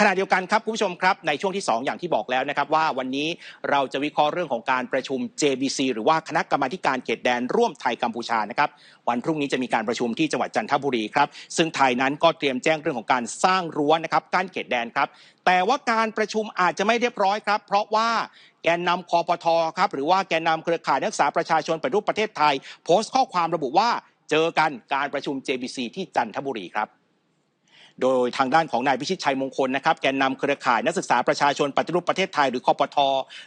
ขณะเดียวกันครับคุณผู้ชมครับในช่วงที่ 2 อย่างที่บอกแล้วนะครับว่าวันนี้เราจะวิเคราะห์เรื่องของการประชุม JBC หรือว่าคณะกรรมาการเขตแดนร่วมไทยกัมพูชานะครับวันพรุ่งนี้จะมีการประชุมที่จังหวัดจันทบุรีครับซึ่งไทยนั้นก็เตรียมแจ้งเรื่องของการสร้างรั้วนะครับกั้นเขตแดนครับแต่ว่าการประชุมอาจจะไม่เรียบร้อยครับ เพราะว่าแกนนำคอปทครับหรือว่าแกนนำเครือข่ายนักศึกษาประชาชนปฏิรูปประเทศไทย โพสต์ข้อความระบุว่าเจอกันการประชุม JBC ที่จันทบุรีครับ โดยทางด้านของนายพิชิตชัยมงคลนะครับแกนนำเครือข่ายนักศึกษาประชาชนปฏิรูปประเทศไทยหรือคอปท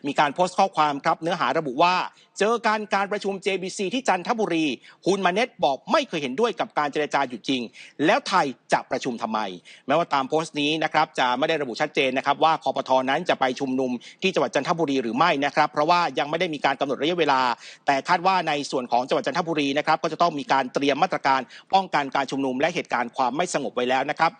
มีการโพสต์ข้อความครับเนื้อหาระบุว่า เจอการการประชุม JBC ที่จันทบุรีฮุนมาเน็ตบอกไม่เคยเห็นด้วยกับการเจรจาอยู่จริง แล้วไทยจะประชุมทำไม แม้ว่าตามโพสต์นี้นะครับจะไม่ได้ระบุชัดเจนนะครับว่าคอปทนั้นจะไปชุมนุมที่จังหวัดจันทบุรีหรือไม่นะครับเพราะว่ายังไม่ได้มีการกำหนดระยะเวลา แต่คาดว่าในส่วนของจังหวัดจันทบุรีนะครับก็จะต้องมีการเตรียมมาตรการป้องกันการชุมนุมและเหตุการณ์ความไม่สงบไว้แล้วนะครับ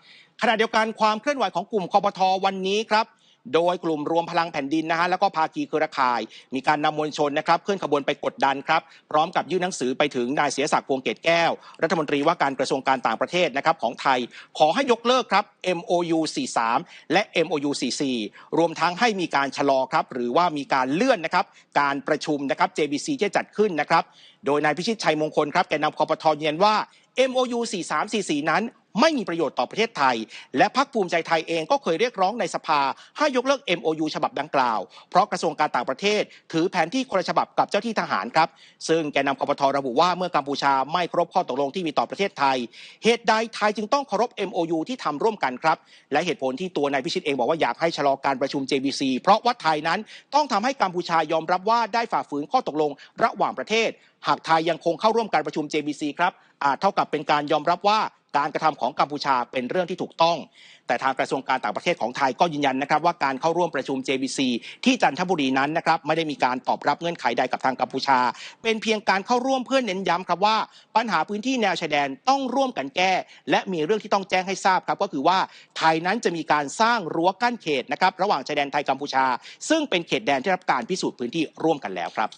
ขณะเดียวกันความเคลื่อนไหวของกลุ่มคอปทวันนี้ครับโดยกลุ่มรวมพลังแผ่นดินนะฮะแล้วก็ภาคีเครือข่าย มีการนำมวลชนนะครับเคลื่อนขบวนไปกดดันครับพร้อมกับยื่นหนังสือไปถึงนายเสียศักดิ์พวงเกตแก้ว รัฐมนตรีว่าการกระทรวงการต่างประเทศนะครับของไทย ขอให้ยกเลิกครับ MOU 43 และ MOU 44รวมทั้งให้มีการชะลอครับหรือว่ามีการเลื่อนนะครับการประชุมนะครับ JBC ที่จะจัดขึ้นนะครับโดยนายพิชิตชัยมงคลครับแกนนำคอปทยืนยันว่า MOU 4344 นั้น ไม่มีประโยชน์ต่อประเทศไทย และพรรคภูมิใจไทยเองก็เคยเรียกร้องในสภาให้ยกเลิก MOU ฉบับดังกล่าว เพราะกระทรวงการต่างประเทศ ถือแผนที่คนละฉบับกับเจ้าที่ทหารครับ ซึ่งแกนนำคอปทระบุว่าเมื่อกัมพูชาไม่เคารพข้อตกลงที่มีต่อประเทศไทย เหตุใดไทยจึงต้องเคารพ MOU ที่ทำร่วมกันครับ และเหตุผลที่ตัวนายพิชิตเองบอกว่าอยากให้ชะลอการประชุม JBC เพราะว่าไทยนั้นต้องทำให้กัมพูชายอมรับว่าได้ฝ่าฝืนข้อตกลงระหว่างประเทศ หากไทยยังคงเข้าร่วมการประชุม JBC ครับอาจเท่ากับเป็นการยอมรับว่า การกระทำของกัมพูชาเป็นเรื่องที่ถูกต้อง แต่ทางกระทรวงการต่างประเทศของไทยก็ยืนยันนะครับว่าการเข้าร่วมประชุม JBC ที่จันทบุรีนั้นนะครับไม่ได้มีการตอบรับเงื่อนไขใดกับทางกัมพูชา เป็นเพียงการเข้าร่วมเพื่อเน้นย้ำครับว่า ปัญหาพื้นที่แนวชายแดนต้องร่วมกันแก้ และมีเรื่องที่ต้องแจ้งให้ทราบครับก็คือว่าไทยนั้นจะมีการสร้างรั้วกั้นเขตนะครับระหว่างชายแดนไทยกัมพูชา ซึ่งเป็นเขตแดนที่รับการพิสูจน์พื้นที่ร่วมกันแล้วครับ